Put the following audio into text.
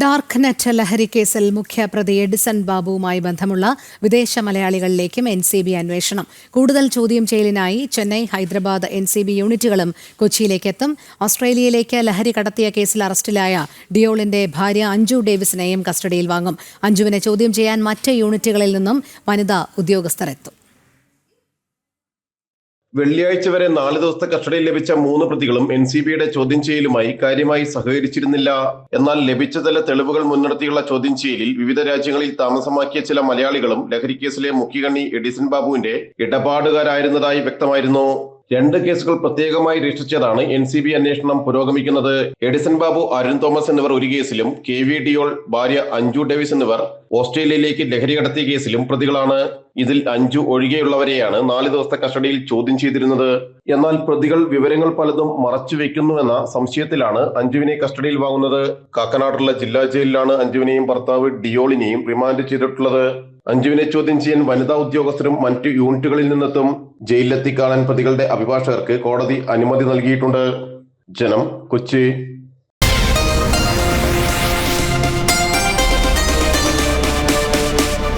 Dark net ലഹരി കേസിൽ മുഖ്യപ്രതി എഡിസൺ ബാബുവുമായി ബന്ധമുള്ള വിദേശ മലയാളികളിലേക്കും എൻ സി ബി അന്വേഷണം. കൂടുതൽ ചോദ്യം ചെയ്യലിനായി Chennai Hyderabad N C B യൂണിറ്റുകളും കൊച്ചിയിലേക്ക് എത്തും ഓസ്ട്രേലിയയിലേക്ക് ലഹരി കടത്തിയ കേസിൽ അറസ്റ്റിലായ ഡിയോളിന്റെ ഭാര്യ അഞ്ജു ഡേവിസിനെയും കസ്റ്റഡിയിൽ വാങ്ങും. അഞ്ജുവിനെ ചോദ്യം ചെയ്യാൻ മറ്റ് യൂണിറ്റുകളിൽ നിന്നും വനിതാ ഉദ്യോഗസ്ഥർ എത്തും വെള്ളിയാഴ്ച വരെ നാല് ദിവസത്തെ കസ്റ്റഡിയിൽ ലഭിച്ച മൂന്ന് പ്രതികളും എൻ സി ബിയുടെ ചോദ്യം ചെയ്യലുമായി കാര്യമായി സഹകരിച്ചിരുന്നില്ല. എന്നാൽ ലഭിച്ച ചില തെളിവുകൾ മുൻനിർത്തിയുള്ള ചോദ്യം ചെയ്യലിൽ വിവിധ രാജ്യങ്ങളിൽ താമസമാക്കിയ ചില മലയാളികളും ലഹരി കേസിലെ മുഖ്യകണ്ണി എഡിസൺ ബാബുവിന്റെ ഇടപാടുകാരായിരുന്നതായി വ്യക്തമായിരുന്നു. രണ്ട് കേസുകൾ പ്രത്യേകമായി രക്ഷിച്ചതാണ് എൻ സി ബി അന്വേഷണം പുരോഗമിക്കുന്നത്. എഡിസൺ ബാബു അരുൺ തോമസ് എന്നിവർ ഒരു കേസിലും കെ വി ഡിയോൾ ഭാര്യ അഞ്ജു ഡേവിസ് എന്നിവർ ഓസ്ട്രേലിയയിലേക്ക് ലഹരി കടത്തിയ കേസിലും പ്രതികളാണ്. ഇതിൽ അഞ്ചു ഒഴികെയുള്ളവരെയാണ് നാല് ദിവസത്തെ കസ്റ്റഡിയിൽ ചോദ്യം ചെയ്തിരുന്നത്. എന്നാൽ പ്രതികൾ വിവരങ്ങൾ പലതും മറച്ചു വെക്കുന്നുവെന്ന സംശയത്തിലാണ് അഞ്ജുവിനെ കസ്റ്റഡിയിൽ വാങ്ങുന്നത്. കാക്കനാടുള്ള ജില്ലാ ജയിലിലാണ് അഞ്ജുവിനെയും ഭർത്താവ് ഡിയോളിനെയും റിമാൻഡ് ചെയ്തിട്ടുള്ളത്. അഞ്ജുവിനെ ചോദ്യം ചെയ്യാൻ വനിതാ ഉദ്യോഗസ്ഥരും മറ്റു യൂണിറ്റുകളിൽ നിന്നെത്തും ജയിലിലെത്തി കാണാൻ പ്രതികളുടെ അഭിഭാഷകർക്ക് കോടതി അനുമതി നൽകിയിട്ടുണ്ട്. ജനം കൊച്ചി.